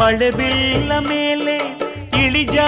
ಮಳೆ ಬಿಲ್ಲ ಮೇಲೆ ಇಳಿಜಾ